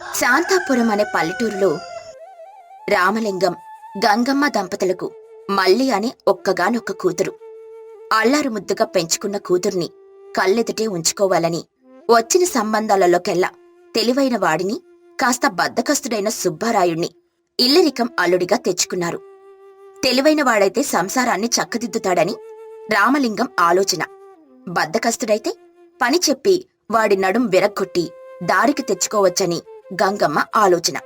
శాంతాపురం అనే పల్లెటూరులో రామలింగం గంగమ్మ దంపతులకు మల్లి అనే ఒక్కగానొక్క కూతురు. అల్లారు ముద్దుగా పెంచుకున్న కూతుర్ని కళ్ళెదుటే ఉంచుకోవాలని వచ్చిన సంబంధాలలోకెల్లా తెలివైన వాడిని కాస్త బద్దకస్తుడైన సుబ్బారాయుణ్ణి ఇల్లరికం అల్లుడిగా తెచ్చుకున్నారు. తెలివైన వాడైతే సంసారాన్ని చక్కదిద్దుతాడని రామలింగం ఆలోచన. బద్దకస్తుడైతే పని చెప్పి వాడి నడుం విరగ్గొట్టి దారికి తెచ్చుకోవచ్చని గంగమ్మ ఆలోచన.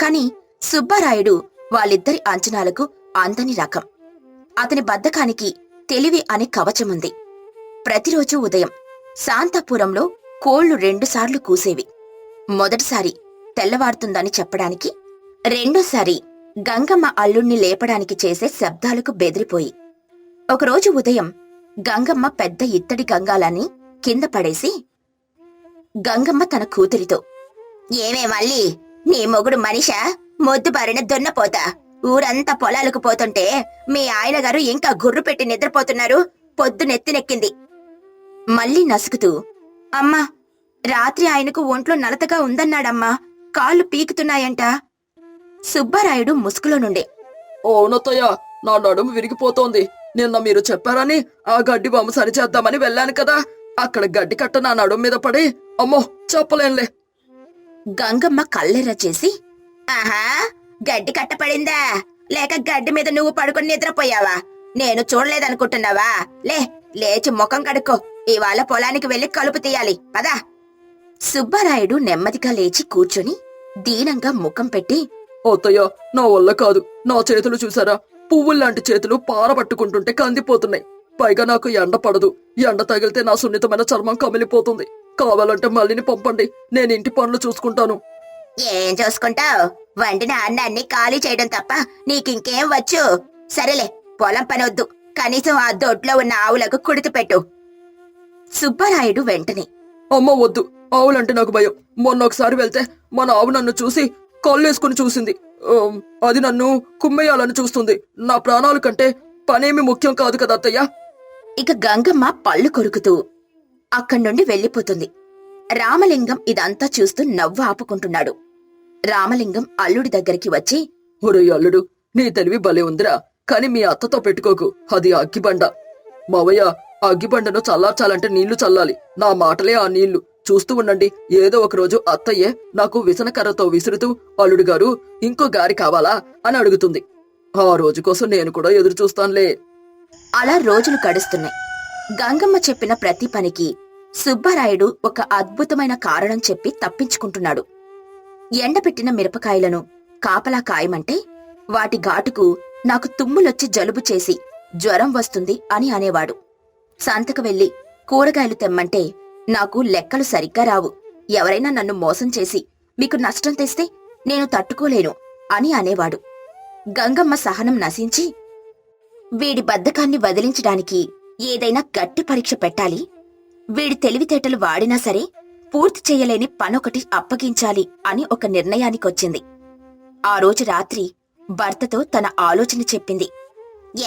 కాని సుబ్బారాయుడు వాళ్ళిద్దరి అంచనాలకు అందని రకం. అతని బద్ధకానికి తెలివి అనే కవచముంది. ప్రతిరోజు ఉదయం శాంతపురంలో కోళ్ళు రెండుసార్లు కూసేవి. మొదటిసారి తెల్లవారుతుందని చెప్పడానికి రెండోసారి గంగమ్మ అల్లుణ్ణి లేపడానికి చేసే శబ్దాలకు బెదిరిపోయి. ఒకరోజు ఉదయం గంగమ్మ పెద్ద ఇత్తడి గంగాలని కింద పడేసి గంగమ్మ తన కూతురితో ఏమే మళ్ళీ? నీ మొగుడు మనిషా? మొద్దు బారిన దున్నపోతా ఊరంతా పొలాలకు పోతుంటే మీ ఆయన గారు ఇంకా గుర్రు పెట్టి నిద్రపోతున్నారు. పొద్దునెత్తినెక్కింది మళ్ళీ నసుకుతూ అమ్మా రాత్రి ఆయనకు ఒంట్లో నలతగా ఉందన్నాడమ్మా. కాళ్ళు పీకుతున్నాయంట. సుబ్బారాయుడు ముసుగులో నుండి అవునత్తయ్య నా నడుము విరిగిపోతోంది. నిన్న మీరు చెప్పారని ఆ గడ్డి బొమ్మ సరి చేద్దామని వెళ్ళాను కదా. అక్కడ గడ్డి కట్ట నా నడుము మీద పడి అమ్మో చెప్పలేనులే. గంగమ్మ కళ్ళెర్ర చేసి ఆహా గడ్డి కట్టపడిందా? లేక గడ్డి మీద నువ్వు పడుకుని నిద్రపోయావా? నేను చూడలేదనుకుంటున్నావా? లే లేచి ముఖం కడుక్కో. ఇవాళ పొలానికి వెళ్ళి కలుపు తీయాలి. పదా. సుబ్బారాయుడు నెమ్మదిగా లేచి కూర్చుని దీనంగా ముఖం పెట్టి అత్తయ్య నా వల్ల కాదు. నా చేతులు చూసారా? పువ్వుల్లాంటి చేతులు పారబట్టుకుంటుంటే కందిపోతున్నాయి. పైగా నాకు ఎండ పడదు. ఎండ తగిలితే నా సున్నితమైన చర్మం కమిలిపోతుంది. కావాలంటే మళ్ళీని పంపండి. నేను ఇంటి పనులు చూసుకుంటాను. ఏం చూసుకుంటావ్? వండిన అన్నాన్ని ఖాళీ చేయడం తప్ప నీకింకేం వచ్చు? సరేలే పొలం పని వద్దు కనీసం ఆ దొడ్లో ఉన్న ఆవులకు కుడితి పెట్టు. సుబ్బరాయుడు వెంటనే అమ్మ వద్దు ఆవులంటే నాకు భయం. మొన్న ఒకసారి వెళ్తే మన ఆవు నన్ను చూసి కళ్ళేసుకుని చూసింది. అది నన్ను కుమ్మేయాలని చూస్తుంది. నా ప్రాణాల కంటే పనేమి ముఖ్యం కాదు కదా అత్తయ్య? ఇక గంగమ్మ పళ్ళు కొరుకుతూ అక్కడి నుండి వెళ్ళిపోతుంది. రామలింగం ఇదంతా చూస్తూ నవ్వు ఆపుకుంటున్నాడు. రామలింగం అల్లుడి దగ్గరికి వచ్చి ఒరే అల్లుడు నీ తెలివి భలే ఉందిరా కాని మీ అత్తతో పెట్టుకోకు అది అగ్గిబండ. మావయ్య అగ్గిబండను చల్లార్చాలంటే నీళ్ళు చల్లాలి నా మాటలే ఆ నీళ్ళు. చూస్తూ ఉండండి ఏదో ఒక రోజు అత్తయ్యే నాకు విసనకర్రతో విసురుతూ అల్లుడు గారు ఇంకో గారి కావాలా? అని అడుగుతుంది. ఆ రోజు కోసం నేను కూడా ఎదురు చూస్తానులే అలా రోజులు గడుస్తున్నాయి. గంగమ్మ చెప్పిన ప్రతి పనికి సుబ్బరాయుడు ఒక అద్భుతమైన కారణం చెప్పి తప్పించుకుంటున్నాడు. ఎండబెట్టిన మిరపకాయలను కాపలా కాయమంటే వాటి ఘాటుకు నాకు తుమ్ములొచ్చి జలుబు చేసి జ్వరం వస్తుంది అని అనేవాడు. సంతకు వెళ్ళి కూరగాయలు తెమ్మంటే నాకు లెక్కలు సరిగ్గా రావు. ఎవరైనా నన్ను మోసం చేసి మీకు నష్టం తెస్తే నేను తట్టుకోలేను అని అనేవాడు. గంగమ్మ సహనం నశించి వీడి బద్ధకాన్ని వదిలించడానికి ఏదైనా గట్టి పరీక్ష పెట్టాలి వీడి తెలివితేటలు వాడినా సరే పూర్తి చేయలేని పనొకటి అప్పగించాలి అని ఒక నిర్ణయానికొచ్చింది. ఆ రోజు రాత్రి భర్తతో తన ఆలోచన చెప్పింది.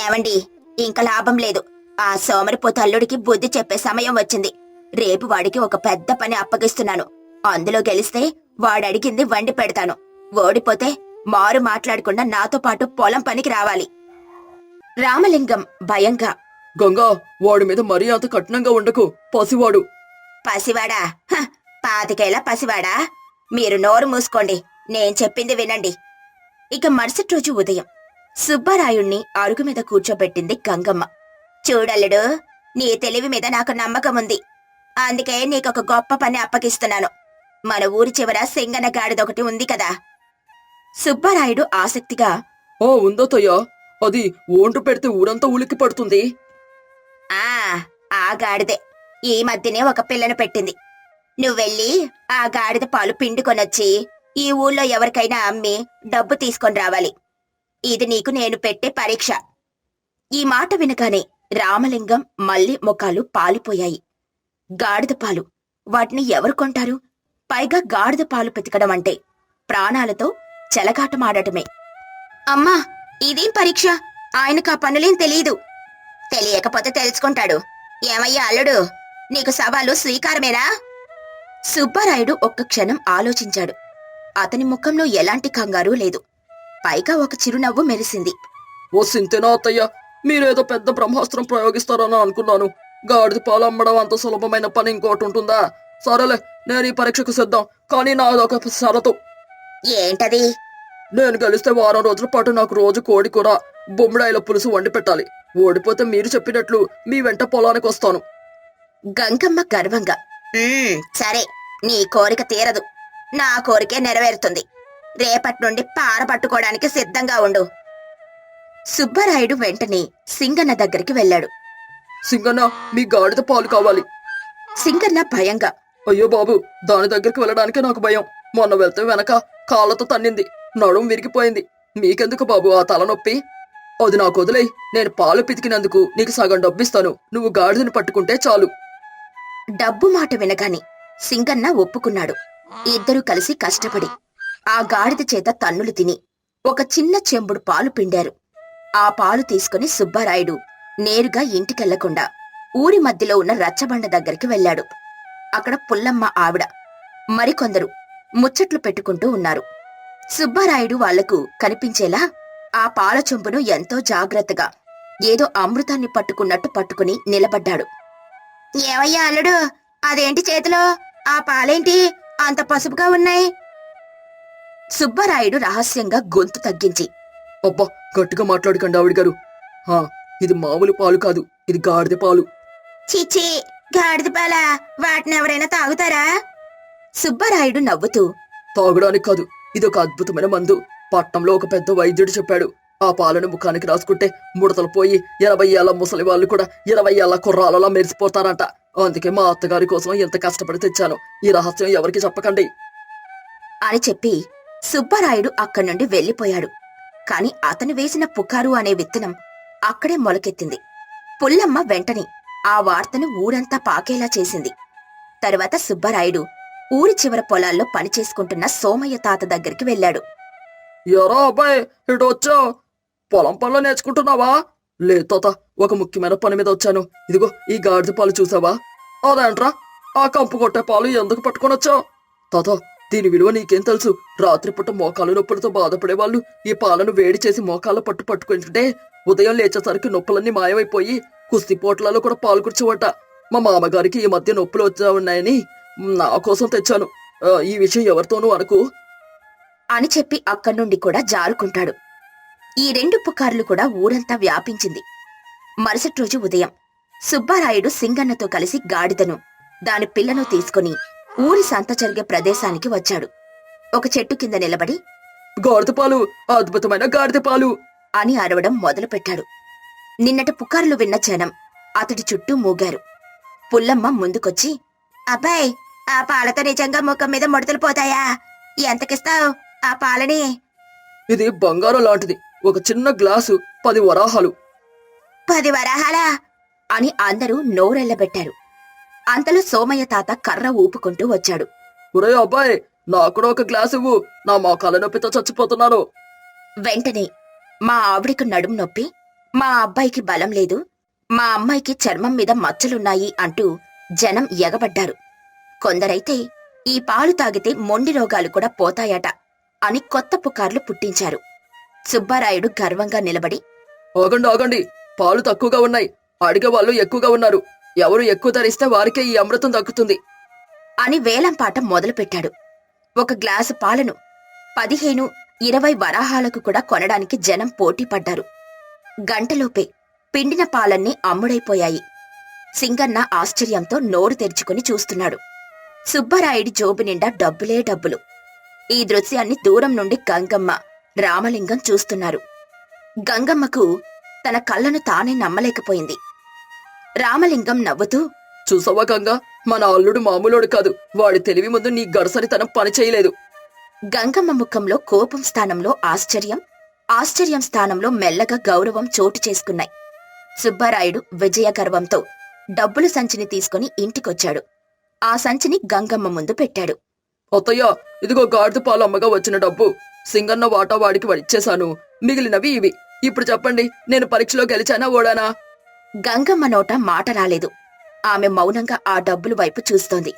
ఏమండి ఇంక లాభం లేదు. ఆ సోమరిపోతు అల్లుడికి బుద్ధి చెప్పే సమయం వచ్చింది. రేపు వాడికి ఒక పెద్ద పని అప్పగిస్తున్నాను. అందులో గెలిస్తే వాడడిగింది వండి పెడతాను. ఓడిపోతే మారు మాట్లాడకుండా నాతో పాటు పొలం పనికి రావాలి. రామలింగం భయంగా గంగా వాడి మీద మరీ అంత కఠినంగా ఉండకు. పసివాడు. పసివాడా? హ, పాతికేళ్ళ పసివాడా? మీరు నోరు మూసుకోండి. నేను చెప్పింది వినండి. ఇక మరుసటి రోజు ఉదయం సుబ్బరాయుణ్ణి అరుగు మీద కూర్చోబెట్టింది గంగమ్మ. చూడల్లుడు నీ తెలివి మీద నాకు నమ్మకం ఉంది అందుకే నీకొక గొప్ప పని అప్పగిస్తున్నాను. మన ఊరి చివర సింగన గాడిదొకటి ఉంది కదా. సుబ్బరాయుడు ఆసక్తిగా ఆ ఉందత్తయ్య అది ఓంటు పెడితే ఊరంతా ఉలిక్కి పడుతుంది ఆ ఆ గాడిదే. ఈ మధ్యనే ఒక పిల్లను పెట్టింది. నువ్వెళ్ళి ఆ గాడిద పాలు పిండుకొనొచ్చి ఈ ఊళ్ళో ఎవరికైనా అమ్మి డబ్బు తీసుకొని రావాలి. ఇది నీకు నేను పెట్టే పరీక్ష. ఈ మాట వినగానే రామలింగం మళ్ళీ ముఖాలు పాలిపోయాయి. గాడిద పాలు. వాటిని ఎవరు కొంటారు? పైగా గాడిద పాలు పెతకడం అంటే ప్రాణాలతో చెలగాటమాడటమే. అమ్మా ఇదేం పరీక్ష? ఆయనకు ఆ పనులేం తెలియదు తెలియకపోతే తెలుసుకుంటాడు. ఏమయ్యా అల్లుడు? నీకు సవాలు స్వీకారమేనా? సుబ్బారాయుడు ఒక్క క్షణం ఆలోచించాడు. అతని ముఖంలో ఎలాంటి కంగారు లేదు. పైగా ఒక చిరునవ్వు మెరిసింది. ఓ సింతేనా అత్తయ్య? మీరేదో పెద్ద బ్రహ్మాస్త్రం ప్రయోగిస్తారని అనుకున్నాను. గాడిద పాలు అమ్మడం అంత సులభమైన పని ఇంకోటి ఉంటుందా? సరేలే నేను ఈ పరీక్షకు సిద్ధం. కానీ నాదొక షరతు. ఏంటది? నేను గెలిస్తే వారం రోజుల పాటు నాకు రోజు కోడి కూర బొమ్మిడాయిల పులుసు వండి పెట్టాలి. ఓడిపోతే మీరు చెప్పినట్లు మీ వెంట పొలానికి వస్తాను. గంగమ్మ గర్వంగా. "ఉమ్, సరే నీ కోరిక తీరదు. నా కోరికే నెరవేరుతుంది. రేపటి నుండి పార పట్టుకోవడానికి సిద్ధంగా ఉండు. సుబ్బరాయుడు వెంటనే సింగన్న దగ్గరికి వెళ్ళాడు. సింగన్న మీ గాడిద పాలు కావాలి. సింగన్న భయంగా అయ్యో బాబు దాని దగ్గరికి వెళ్ళడానికే నాకు భయం. మొన్న వెళ్తే వెనక కాళ్ళతో తన్నింది. నడుం విరిగిపోయింది. మీకెందుకు బాబు ఆ తలనొప్పి? అది నాకు వదిలే నేను పాలు పితికినందుకు నీకు సగం డబ్బిస్తాను. నువ్వు గాడిదను పట్టుకుంటే చాలు. డబ్బు మాట వినగాని సింగన్న ఒప్పుకున్నాడు. ఇద్దరూ కలిసి కష్టపడి ఆ గాడిద చేత తన్నులు తిని ఒక చిన్న చెంబుడు పాలు పిండారు. ఆ పాలు తీసుకుని సుబ్బారాయుడు నేరుగా ఇంటికెళ్ళకుండా ఊరి మధ్యలో ఉన్న రచ్చబండ దగ్గరికి వెళ్ళాడు. అక్కడ పుల్లమ్మ ఆవిడ మరికొందరు ముచ్చట్లు పెట్టుకుంటూ ఉన్నారు. సుబ్బారాయుడు వాళ్ళకు కనిపించేలా ఆ పాల చెంబును ఎంతో జాగ్రత్తగా ఏదో అమృతాన్ని పట్టుకున్నట్టు పట్టుకుని నిలబడ్డాడు. ఏవయ్యా అల్లుడు అదేంటి చేతిలో? ఆ పాలేంటి? అంత పసుపుగా ఉన్నాయి. సుబ్బరాయుడు రహస్యంగా గొంతు తగ్గించి అబ్బా గట్టిగా మాట్లాడకండి ఆవిడ గారు. హా ఇది మామూలు పాలు కాదు ఇది గాడిద పాలు. చిచి గాడిద పాల? వాటిని ఎవరైనా తాగుతారా? సుబ్బరాయుడు నవ్వుతూ తాగడానికి కాదు ఇది ఒక అద్భుతమైన మందు. పట్నంలో ఒక పెద్ద వైద్యుడు చెప్పాడు. ఆ పాలను ముఖానికి రాసుకుంటే ముడతలు పోయి ఇరవై ఏళ్ళ ముసలి వాళ్ళు కూడా ఇరవై ఏళ్ళ కుర్రాలలా మెరిసిపోతారంట. అందుకే మా అత్తగారి కోసం ఎంత కష్టపడి తెచ్చాను ఈ రహస్యం ఎవరికి చెప్పకండి. అని చెప్పి సుబ్బరాయుడు అక్కడి నుండి వెళ్ళిపోయాడు. కాని అతను వేసిన పుకారు అనే విత్తనం అక్కడే మొలకెత్తింది. పుల్లమ్మ వెంటనే ఆ వార్తను ఊరంతా పాకేలా చేసింది. తరువాత సుబ్బరాయుడు ఊరి చివర పొలాల్లో పనిచేసుకుంటున్న సోమయ్య తాత దగ్గరికి వెళ్ళాడు. ఎరా అబ్బాయి ఇటు వచ్చా? పొలం పనులు నేర్చుకుంటున్నావా? లేదు తాత ఒక ముఖ్యమైన పని మీద వచ్చాను. ఇదిగో ఈ గాడిద పాలు చూసావా? అదేంట్రా? ఆ కంపు కొట్టే పాలు ఎందుకు పట్టుకొని వచ్చావు? తాత దీని విలువ నీకేం తెలుసు? రాత్రిపూట మోకాలు నొప్పులతో బాధపడే వాళ్ళు ఈ పాలను వేడి చేసి మోకాళ్ళ పట్టు పట్టుకుంటుంటే ఉదయం లేచేసరికి నొప్పులన్నీ మాయమైపోయి కుస్తీ పోట్లలో కూడా పాలు మా మామగారికి ఈ మధ్య నొప్పులు వచ్చా ఉన్నాయని నా కోసం తెచ్చాను. ఈ విషయం ఎవరితోనూ అనుకు అని చెప్పి అక్కడి నుండి కూడా జారుకుంటాడు. ఈ రెండు పుకార్లు కూడా ఊరంతా వ్యాపించింది. మరుసటి రోజు ఉదయం సుబ్బారాయుడు సింగన్నతో కలిసి గాడిదను దాని పిల్లను తీసుకుని ఊరి సంత జరిగే ప్రదేశానికి వచ్చాడు. ఒక చెట్టు కింద నిలబడి గాడిద పాలు అద్భుతమైన గాడిద పాలు! అని అరవడం మొదలుపెట్టాడు. నిన్నటి పుకార్లు విన్న జనం అతడి చుట్టూ మూగారు. పుల్లమ్మ ముందుకొచ్చి అబ్బాయ్ ఆ పాలతో నిజంగా ముఖం మీద ముడతలు పోతాయా? ఎంతకిస్తావు? ఆ పాలని. ఇది బంగారం లాంటిది. ఒక చిన్న గ్లాసు పది వరాహాలు. పది వరాహాలా? అని అందరూ నోరెళ్ళబెట్టారు అంతలో సోమయ్య తాత కర్ర ఊపుకుంటూ వచ్చాడు. ఒరే అబ్బాయి నాకు కూడా ఒక గ్లాస్ ఇవ్వు. నా మోకాల నొప్పితో చచ్చిపోతున్నాను. వెంటనే మా ఆవిడకు నడుం నొప్పి మా అబ్బాయికి బలం లేదు మా అమ్మాయికి చర్మం మీద మచ్చలున్నాయి అంటూ జనం ఎగబడ్డారు. కొందరైతే ఈ పాలు తాగితే మొండి రోగాలు కూడా పోతాయట. అని కొత్త పుకార్లు పుట్టించారు. సుబ్బారాయుడు గర్వంగా నిలబడి ఆగండి ఆగండి. పాలు తక్కువగా ఉన్నాయి. అడిగే వాళ్ళు ఎక్కువగా ఉన్నారు. ఎవరు ఎక్కువ ధరిస్తే వారికే ఈ అమృతం దక్కుతుంది. అని వేలంపాట మొదలుపెట్టాడు. ఒక గ్లాసు పాలను పదిహేను ఇరవై వరాహాలకు కూడా కొనడానికి జనం పోటీ పడ్డారు గంటలోపే పిండిన పాలన్నీ అమ్ముడైపోయాయి. సింగన్న ఆశ్చర్యంతో నోరు తెరుచుకుని చూస్తున్నాడు. సుబ్బరాయుడి జోబు నిండా డబ్బులే డబ్బులు. ఈ దృశ్యాన్ని దూరం నుండి గంగమ్మ రామలింగం చూస్తున్నారు. గంగమ్మకు తన కళ్ళను తానే నమ్మలేకపోయింది. రామలింగం నవ్వుతూ చూసావా గంగా? మన అల్లుడు మామూలోడు కాదు. వాడి తెలివి ముందు నీ గడసరితనం పని చేయలేదు. గంగమ్మ ముఖంలో కోపం స్థానంలో ఆశ్చర్యం ఆశ్చర్యం స్థానంలో మెల్లగా గౌరవం చోటు చేసుకున్నాయి. సుబ్బారాయుడు విజయ గర్వంతో డబ్బుల సంచిని తీసుకుని ఇంటికొచ్చాడు. ఆ సంచిని గంగమ్మ ముందు పెట్టాడు. అత్తయ్య ఇదిగో గాడిద పాలు అమ్మగా వచ్చిన డబ్బు. సింగన్న వాటా వాడికి ఇచ్చేశాను మిగిలినవి ఇవి. ఇప్పుడు చెప్పండి నేను పరీక్షలో గెలిచానా ఓడానా? గంగమ్మ నోట మాట రాలేదు. ఆమె మౌనంగా ఆ డబ్బుల వైపు చూస్తోంది.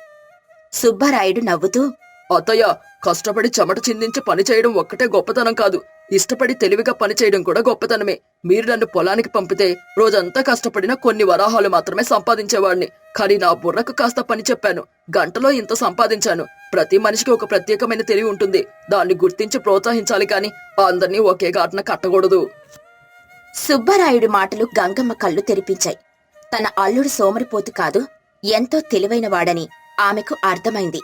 సుబ్బారాయుడు నవ్వుతూ అత్తయ్య కష్టపడి చెమట చిందించి పని చేయడం ఒక్కటే గొప్పతనం కాదు. ఇష్టపడి తెలివిగా పని చేయడం కూడా గొప్పతనమే. మీరు నన్ను పొలానికి పంపితే రోజంతా కష్టపడిన కొన్ని వరాహాలు మాత్రమే సంపాదించేవాడిని. కానీ నా బుర్రకు కాస్త పని చెప్పాను. గంటలో ఇంత సంపాదించాను. ప్రతి మనిషికి ఒక ప్రత్యేకమైన తెలివి ఉంటుంది. దాన్ని గుర్తించి ప్రోత్సహించాలి కానీ అందరినీ ఒకే ఘాటన కట్టకూడదు. సుబ్బరాయుడి మాటలు గంగమ్మ కళ్ళు తెరిపించాయి. తన అల్లుడు సోమరిపోతు కాదు ఎంతో తెలివైనవాడని ఆమెకు అర్థమైంది.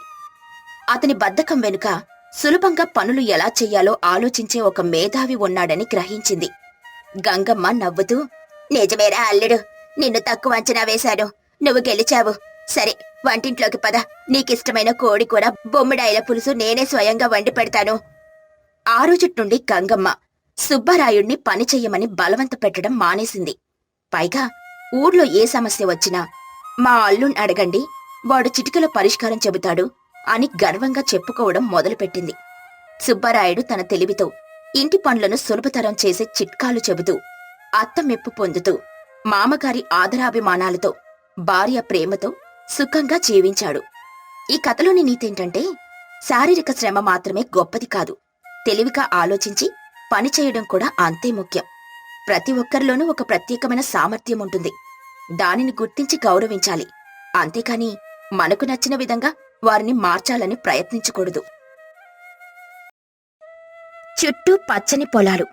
అతని బద్ధకం వెనుక సులభంగా పనులు ఎలా చెయ్యాలో ఆలోచించే ఒక మేధావి ఉన్నాడని గ్రహించింది. గంగమ్మ నవ్వుతూ నిజమేరా అల్లుడు నిన్ను తక్కువ అంచనా వేశాను. నువ్వు గెలిచావు. సరే వంటింట్లోకి పద. నీకిష్టమైన కోడి కూర బొమ్మిడాయిల పులుసు నేనే స్వయంగా వండి పెడతాను. ఆ రోజు నుండి గంగమ్మ సుబ్బరాయుణ్ణి పని చెయ్యమని బలవంత పెట్టడం మానేసింది. పైగా ఊర్లో ఏ సమస్య వచ్చినా మా అల్లుణ్ణి అడగండి వాడు చిటికలో పరిష్కారం చెబుతాడు అని గర్వంగా చెప్పుకోవడం మొదలుపెట్టింది. సుబ్బరాయుడు తన తెలివితో ఇంటి పనులను సులభతరం చేసే చిట్కాలు చెబుతూ అత్త మెప్పు పొందుతూ మామగారి ఆదరాభిమానాలతో భార్య ప్రేమతో సుఖంగా జీవించాడు. ఈ కథలోని నీతేంటంటే శారీరక శ్రమ మాత్రమే గొప్పది కాదు. తెలివిగా ఆలోచించి పని చేయడం కూడా అంతే ముఖ్యం. ప్రతి ఒక్కరిలోనూ ఒక ప్రత్యేకమైన సామర్థ్యం ఉంటుంది. దానిని గుర్తించి గౌరవించాలి. అంతేకాని మనకు నచ్చిన విధంగా వారిని మార్చాలని ప్రయత్నించకూడదు. చుట్టూ పచ్చని పొలాలు.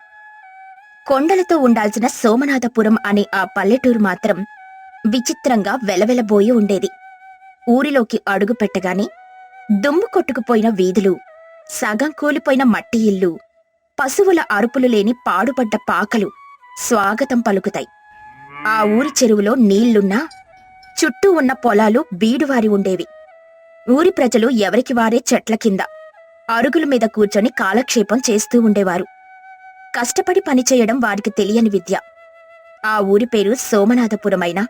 కొండలతో ఉండాల్సిన సోమనాథపురం అనే ఆ పల్లెటూరు మాత్రం విచిత్రంగా వెలవెలబోయి ఉండేది. ఊరిలోకి అడుగు పెట్టగానే దుమ్ము కొట్టుకుపోయిన వీధులు సగం కూలిపోయిన మట్టి ఇల్లు పశువుల అరుపులు లేని పాడుపడ్డ పాకలు స్వాగతం పలుకుతాయి. ఆ ఊరి చెరువులో నీళ్ళున్నా చుట్టూ ఉన్న పొలాలు బీడువారి ఉండేవి. ఊరి ప్రజలు ఎవరికి వారే చెట్ల కింద అరుగుల మీద కూర్చొని కాలక్షేపం చేస్తూ ఉండేవారు. కష్టపడి పనిచేయడం వారికి తెలియని విద్య. ఆ ఊరి పేరు సోమనాథపురమైనా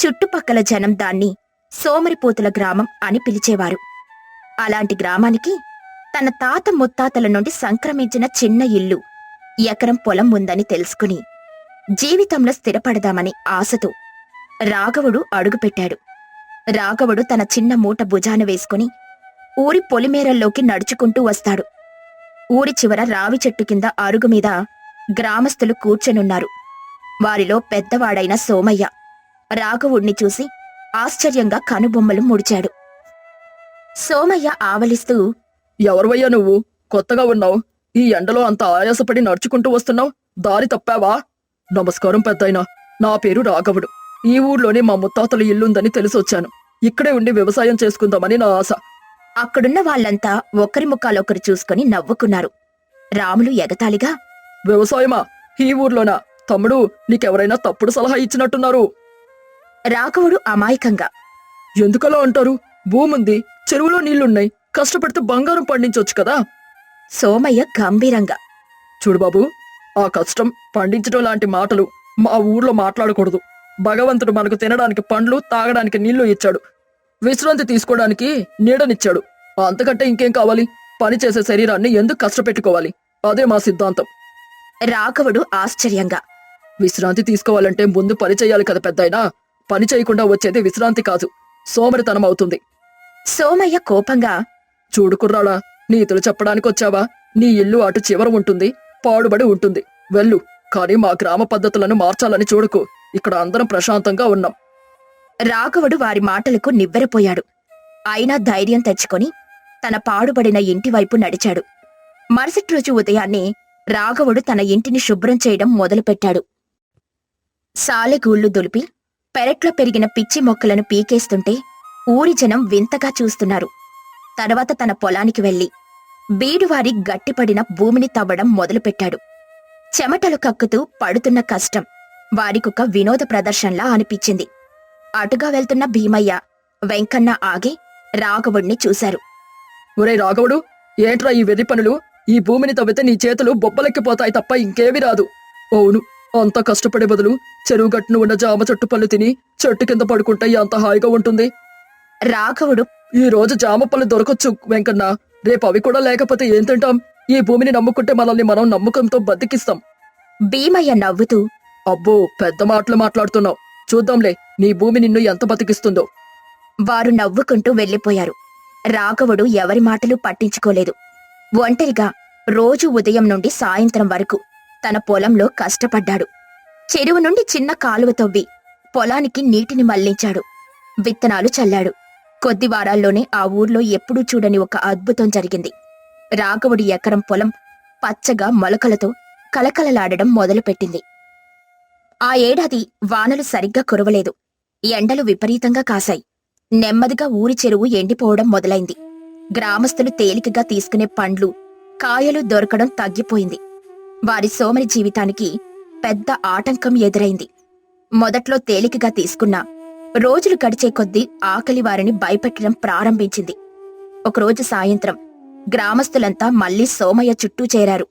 చుట్టుపక్కల జనం దాన్ని సోమరిపోతుల గ్రామం అని పిలిచేవారు. అలాంటి గ్రామానికి తన తాత ముత్తాతల నుండి సంక్రమించిన చిన్న ఇల్లు ఎకరం పొలం ఉందని తెలుసుకుని జీవితంలో స్థిరపడదామని ఆశతో రాఘవుడు అడుగుపెట్టాడు. రాఘవుడు తన చిన్న మూట భుజాన వేసుకుని ఊరి పొలిమేరల్లోకి నడుచుకుంటూ వస్తాడు. ఊరి చివర రావి చెట్టు కింద అరుగు మీద గ్రామస్తులు కూర్చొనున్నారు. వారిలో పెద్దవాడైన సోమయ్య రాఘవుణ్ణి చూసి ఆశ్చర్యంగా కనుబొమ్మలు ముడిచాడు. సోమయ్య ఆవలిస్తూ ఎవరివయ్యా నువ్వు? కొత్తగా ఉన్నావు. ఈ ఎండలో అంత ఆయాసపడి నడుచుకుంటూ వస్తున్నావు. దారి తప్పావా? నమస్కారం పెద్దయినా. నా పేరు రాఘవుడు. ఈ ఊర్లోనే మా ముత్తాతల ఇల్లుందని తెలిసొచ్చాను. ఇక్కడే ఉండి వ్యవసాయం చేసుకుందామని నా ఆశ. అక్కడున్న వాళ్ళంతా ఒకరి ముఖాలొకరు చూసుకుని నవ్వుకున్నారు. రాములు ఎగతాళిగా వ్యవసాయమా? ఈ ఊర్లోనా? తమ్ముడు నీకెవరైనా తప్పుడు సలహా ఇచ్చినట్టున్నారు. రాఘవుడు అమాయకంగా. ఎందుకలా అంటారు? భూముంది చెరువులో నీళ్ళున్నాయి కష్టపడితే బంగారం పండించొచ్చు కదా? సోమయ్య గంభీరంగా. చూడు బాబు ఆ కష్టం పండించడం లాంటి మాటలు మా ఊర్లో మాట్లాడకూడదు. భగవంతుడు మనకు తినడానికి పండ్లు తాగడానికి నీళ్ళు ఇచ్చాడు. విశ్రాంతి తీసుకోవడానికి నీడనిచ్చాడు. అంతకంటే ఇంకేం కావాలి? పని చేసే శరీరాన్ని ఎందుకు కష్టపెట్టుకోవాలి? అదే మా సిద్ధాంతం. రాఘవుడు ఆశ్చర్యంగా. విశ్రాంతి తీసుకోవాలంటే ముందు పని చేయాలి కదా పెద్దాయనా? పని చేయకుండా వచ్చేది విశ్రాంతి కాదు. సోమరితనం అవుతుంది సోమయ్య కోపంగా చూడు కుర్రాడా నీతులు చెప్పడానికి వచ్చావా? నీ ఇల్లు అటు చివర ఉంటుంది పాడుబడి ఉంటుంది. వెళ్ళు కానీ మా గ్రామ పద్ధతులను మార్చాలని చూడకు. ఇక్కడ అందరం ప్రశాంతంగా ఉన్నాం. రాఘవుడు వారి మాటలకు నివ్వెరపోయాడు. అయినా ధైర్యం తెచ్చుకొని తన పాడుబడిన ఇంటి వైపు నడిచాడు. మరుసటి రోజు ఉదయాన్నే రాఘవుడు తన ఇంటిని శుభ్రం చేయడం మొదలుపెట్టాడు. సాలెగూళ్ళు దులిపి పెరట్లో పెరిగిన పిచ్చి మొక్కలను పీకేస్తుంటే ఊరి జనం వింతగా చూస్తున్నారు. తర్వాత తన పొలానికి వెళ్ళి బీడువారి గట్టిపడిన భూమిని తవ్వడం మొదలుపెట్టాడు. చెమటలు కక్కుతూ పడుతున్న కష్టం వారికొక వినోద ప్రదర్శనలా అనిపించింది. అటుగా వెళ్తున్న భీమయ్య వెంకన్న ఆగి రాఘవుణ్ణి చూశారు. ఒరే రాఘవుడు ఏంట్రా ఈ వెర్రి పనులు? ఈ భూమిని తవ్వితే నీ చేతులు బొబ్బలెక్కిపోతాయి తప్ప ఇంకేమీ రాదు. అవును అంత కష్టపడే బదులు చెరువు గట్టును ఉన్న జామ చెట్టు పళ్ళు తిని చెట్టు కింద పడుకుంటే ఎంత హాయిగా ఉంటుంది? రాఘవుడు. ఈ రోజు జామ పళ్ళు దొరకొచ్చు వెంకన్న. రేపు అవి కూడా లేకపోతే ఏం తింటాం? ఈ భూమిని నమ్ముకుంటే మనల్ని మనం నమ్మకంతో బతికిస్తాం. భీమయ్య నవ్వుతూ అబ్బో పెద్ద మాటలు మాట్లాడుతున్నావు. చూద్దాంలే నీ భూమి నిన్ను ఎంత బతికిస్తుందో. వారు నవ్వుకుంటూ వెళ్ళిపోయారు రాఘవుడు ఎవరి మాటలు పట్టించుకోలేదు. ఒంటరిగా రోజు ఉదయం నుండి సాయంత్రం వరకు తన పొలంలో కష్టపడ్డాడు. చెరువు నుండి చిన్న కాలువ తవ్వి పొలానికి నీటిని మళ్ళించాడు. విత్తనాలు చల్లాడు. కొద్ది వారాల్లోనే ఆ ఊర్లో ఎప్పుడూ చూడని ఒక అద్భుతం జరిగింది. రాఘవుడి ఎకరం పొలం పచ్చగా మొలకలతో కలకలలాడడం మొదలుపెట్టింది. ఆ ఏడాది వానలు సరిగ్గా కురవలేదు. ఎండలు విపరీతంగా కాశాయి. నెమ్మదిగా ఊరి చెరువు ఎండిపోవడం మొదలైంది. గ్రామస్తులు తేలికగా తీసుకునే పండ్లు కాయలు దొరకడం తగ్గిపోయింది. వారి సోమరి జీవితానికి పెద్ద ఆటంకం ఎదురైంది. మొదట్లో తేలికగా తీసుకున్న రోజులు గడిచే కొద్దీ ఆకలి వారిని భయపెట్టడం ప్రారంభించింది. ఒకరోజు సాయంత్రం గ్రామస్తులంతా మళ్ళీ సోమయ్య చుట్టూ చేరారు.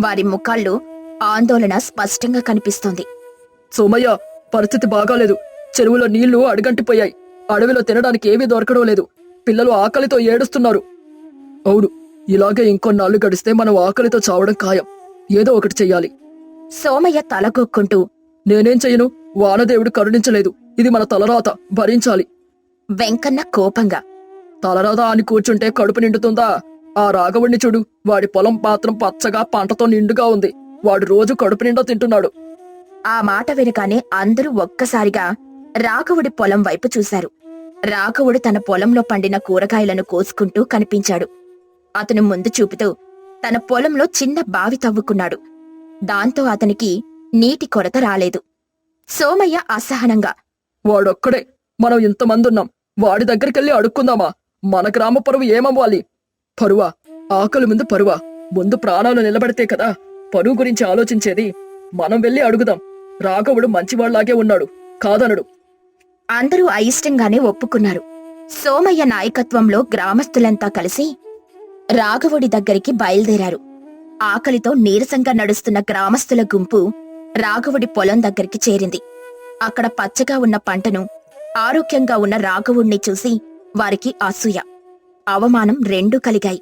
వారి ముఖాల్లో ఆందోళన స్పష్టంగా కనిపిస్తోంది. సోమయ్య పరిస్థితి బాగాలేదు. చెరువులో నీళ్ళు అడుగంటిపోయాయి. అడవిలో తినడానికి ఏమీ దొరకడం లేదు. పిల్లలు ఆకలితో ఏడుస్తున్నారు. అవును ఇలాగే ఇంకొన్నాళ్ళు గడిస్తే మనం ఆకలితో చావడం ఖాయం. ఏదో ఒకటి చెయ్యాలి. సోమయ్య తలగొక్కుంటూ నేనేం చెయ్యను? వానదేవుడు కరుణించలేదు. ఇది మన తలరాత భరించాలి. వెంకన్న కోపంగా తలరాత అని కూర్చుంటే కడుపు నిండుతుందా? ఆ రాఘవుణ్ణి చూడు వాడి పొలం మాత్రం పచ్చగా పంటతో నిండుగా ఉంది. వాడు రోజు కడుపు నిండా తింటున్నాడు. ఆ మాట వినగానే అందరూ ఒక్కసారిగా రాఘవుడి పొలం వైపు చూశారు. రాఘవుడు తన పొలంలో పండిన కూరగాయలను కోసుకుంటూ కనిపించాడు. అతను ముందు చూపుతూ తన పొలంలో చిన్న బావి తవ్వుకున్నాడు. దాంతో అతనికి నీటి కొరత రాలేదు. సోమయ్య అసహనంగా వాడొక్కడే. మనం ఇంతమంది ఉన్నాం వాడి దగ్గరికెళ్ళి అడుక్కుందామా? మన గ్రామ పరువు ఏమవ్వాలి? పరువా? ఆకలి ముందు పరువా? ముందు ప్రాణాలు నిలబడితే కదా? పరువు గురించి ఆలోచించేది. మనం వెళ్ళి అడుగుదాం. రాఘవుడు మంచివాళ్ళాగే ఉన్నాడు. కాదనడు. అందరూ అయిష్టంగానే ఒప్పుకున్నారు. సోమయ్య నాయకత్వంలో గ్రామస్తులంతా కలిసి రాఘవుడి దగ్గరికి బయలుదేరారు. ఆకలితో నీరసంగా నడుస్తున్న గ్రామస్తుల గుంపు రాఘవుడి పొలం దగ్గరికి చేరింది. అక్కడ పచ్చగా ఉన్న పంటను ఆరోగ్యంగా ఉన్న రాఘవుణ్ణి చూసి వారికి అసూయ అవమానం రెండూ కలిగాయి.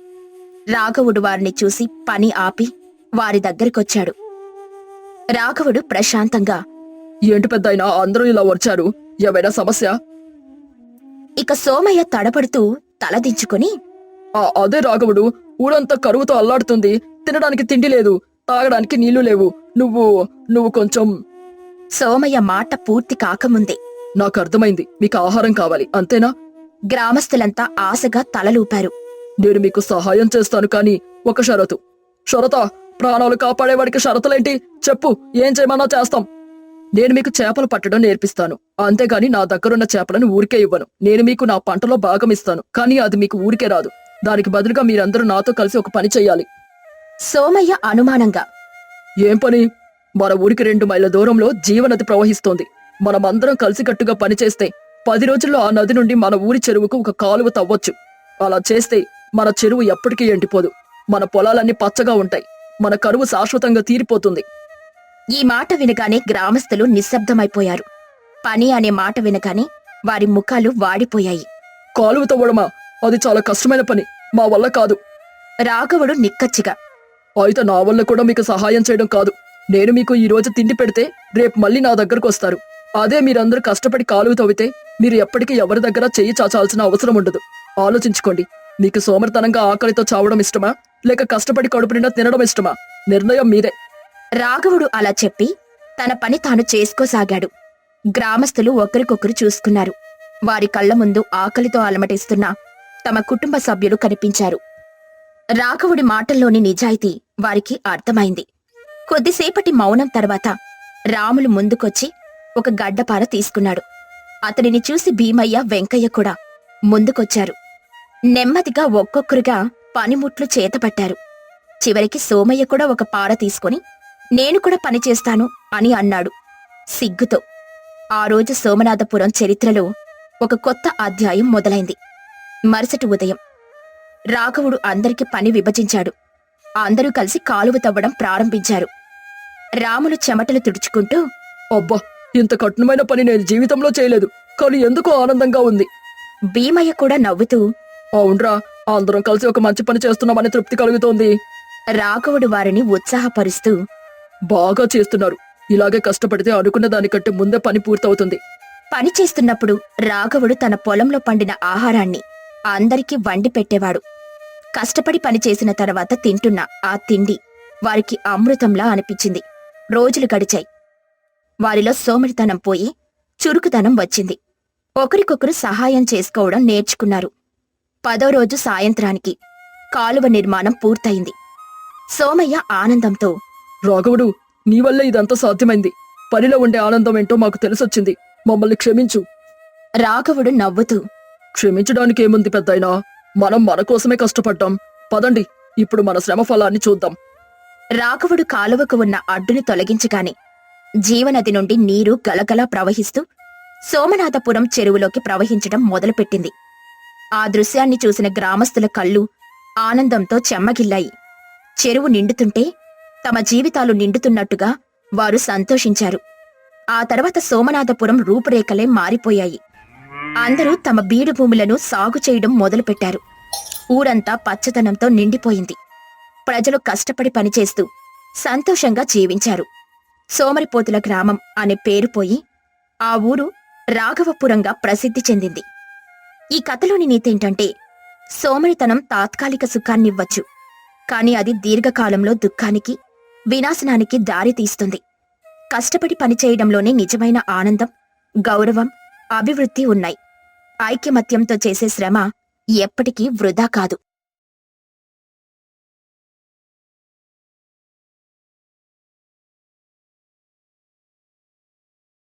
రాఘవుడు వారిని చూసి పని ఆపి వారి దగ్గరికొచ్చాడు. రాఘవుడు ప్రశాంతంగా ఏంటి పెద్దాయనా అందరూ ఇలా వచ్చారు? ఏమైనా సమస్య? ఇక సోమయ్య తడబడుతూ తలదించుకుని అదే రాఘవుడు ఊరంతా కరువుతో అల్లాడుతుంది. తినడానికి తిండి లేదు తాగడానికి నీళ్ళు లేవు. నువ్వు నువ్వు కొంచెం సోమయ్య మాట పూర్తి కాకముందే. నాకు అర్థమైంది. మీకు ఆహారం కావాలి అంతేనా? గ్రామస్తులంతా ఆశగా తలలూపారు. నేను మీకు సహాయం చేస్తాను కానీ ఒక షరతు. షరత ప్రాణాలు కాపాడేవాడికి షరతులేంటి? చెప్పు ఏం చేయమన్నా చేస్తాం. నేను మీకు చేపలు పట్టడం నేర్పిస్తాను. అంతేగాని నా దగ్గరున్న చేపలను ఊరికే ఇవ్వను. నేను మీకు నా పంటలో భాగం ఇస్తాను కానీ అది మీకు ఊరికే రాదు. దానికి బదులుగా మీరందరూ నాతో కలిసి ఒక పని చెయ్యాలి. సోమయ్య అనుమానంగా. ఏం పని? మన ఊరికి రెండు మైళ్ళ దూరంలో జీవనది ప్రవహిస్తోంది. మనమందరం కలిసికట్టుగా పనిచేస్తే పది రోజుల్లో ఆ నది నుండి మన ఊరి చెరువుకు ఒక కాలువ తవ్వొచ్చు. అలా చేస్తే మన చెరువు ఎప్పటికీ ఎండిపోదు. మన పొలాలన్నీ పచ్చగా ఉంటాయి. మన కరువు శాశ్వతంగా తీరిపోతుంది. ఈ మాట వినగానే గ్రామస్తులు నిశ్శబ్దమైపోయారు. పని అనే మాట వినగానే వారి ముఖాలు వాడిపోయాయి. కాలువ తవ్వడమా? అది చాలా కష్టమైన పని. మా వల్ల కాదు. రాఘవుడు నిక్కచ్చిగా. అయితే నా వల్ల కూడా మీకు సహాయం చేయడం కాదు. నేను మీకు ఈ రోజు తిండి పెడితే రేపు మళ్ళీ నా దగ్గరకు వస్తారు. అదే మీరందరూ కష్టపడి కాలువ తవ్వితే మీరు ఎప్పటికీ ఎవరి దగ్గర చెయ్యి చాచాల్సిన అవసరం ఉండదు. ఆలోచించుకోండి. మీకు సోమరితనంగా ఆకలితో చావడం ఇష్టమా? లేక కష్టపడి కడుపు నిండా తినడం ఇష్టమా? నిర్ణయం మీదే. రాఘవుడు అలా చెప్పి తన పని తాను చేసుకోసాగాడు. గ్రామస్తులు ఒకరికొకరు చూసుకున్నారు. వారి కళ్ళ ముందు ఆకలితో అలమటిస్తున్న తమ కుటుంబ సభ్యులు కనిపించారు. రాఘవుడి మాటల్లోని నిజాయితీ వారికి అర్థమైంది. కొద్దిసేపటి మౌనం తర్వాత రాములు ముందుకొచ్చి ఒక గడ్డపార తీసుకున్నాడు. అతనిని చూసి భీమయ్య వెంకయ్య కూడా ముందుకొచ్చారు. నెమ్మదిగా ఒక్కొక్కరుగా పనిముట్లు చేతపట్టారు. చివరికి సోమయ్య కూడా ఒక పార తీసుకొని నేను కూడా పని చేస్తాను అని అన్నాడు. సిగ్గుతో. ఆ రోజు సోమనాథపురం చరిత్రలో ఒక కొత్త అధ్యాయం మొదలైంది. మరుసటి ఉదయం. రాఘవుడు అందరికి పని విభజించాడు. అందరూ కలిసి కాలువ తవ్వడం ప్రారంభించారు. రాములు చెమటలు తుడుచుకుంటూ అబ్బా ఇంత కఠినమైన పని నేను జీవితంలో చేయలేదు కానీ ఎందుకో ఆనందంగా ఉంది. భీమయ్య కూడా నవ్వుతూ అవునరా అందరం కలిసి ఒక మంచి పని చేస్తున్నామని తృప్తి కలుగుతోంది. రాఘవుడు వారిని ఉత్సాహపరుస్తూ బాగా చేస్తున్నారు. ఇలాగే కష్టపడితే అనుకున్న దానికంటే ముందే పని పూర్తవుతుంది. పని చేస్తున్నప్పుడు రాఘవుడు తన పొలంలో పండిన ఆహారాన్ని అందరికీ వండి పెట్టేవాడు. కష్టపడి పనిచేసిన తర్వాత తింటున్న ఆ తిండి వారికి అమృతంలా అనిపించింది. రోజులు గడిచాయి. వారిలో సోమరితనం పోయి చురుకుతనం వచ్చింది. ఒకరికొకరు సహాయం చేసుకోవడం నేర్చుకున్నారు. పదో రోజు సాయంత్రానికి కాలువ నిర్మాణం పూర్తయింది. సోమయ్య ఆనందంతో రాఘవుడు నీ వల్ల ఇదంతా సాధ్యమైంది. పనిలో ఉండే ఆనందం ఏంటో మాకు తెలిసొచ్చింది. మమ్మల్ని క్షమించు. రాఘవుడు నవ్వుతూ క్షమించడానికి ఏముంది పెద్దయినా? మనం మన కోసమే కష్టపడ్డాం. పదండి ఇప్పుడు మన శ్రమ ఫలాన్ని చూద్దాం. రాఘవుడు కాలువకు ఉన్న అడ్డుని తొలగించగానే జీవనది నుండి నీరు గలగలా ప్రవహిస్తూ సోమనాథపురం చెరువులోకి ప్రవహించడం మొదలుపెట్టింది. ఆ దృశ్యాన్ని చూసిన గ్రామస్తుల కళ్ళు ఆనందంతో చెమ్మగిల్లాయి. చెరువు నిండుతుంటే తమ జీవితాలు నిండుతున్నట్టుగా వారు సంతోషించారు. ఆ తర్వాత సోమనాథపురం రూపురేఖలే మారిపోయాయి. అందరూ తమ బీడు భూములను సాగు చేయడం మొదలుపెట్టారు. ఊరంతా పచ్చదనంతో నిండిపోయింది. ప్రజలు కష్టపడి పనిచేస్తూ సంతోషంగా జీవించారు. సోమరిపోతుల గ్రామం అనే పేరు పోయి ఆ ఊరు రాఘవపురంగా ప్రసిద్ధి చెందింది. ఈ కథలోని నీతేంటంటే సోమరితనం తాత్కాలిక సుఖాన్నివ్వచ్చు. కాని అది దీర్ఘకాలంలో దుఃఖానికి వినాశనానికి దారి తీస్తుంది కష్టపడి పనిచేయడంలోనే నిజమైన ఆనందం గౌరవం అభివృద్ధి ఉన్నాయి. ఐక్యమత్యంతో చేసే శ్రమ ఎప్పటికీ వృధా కాదు.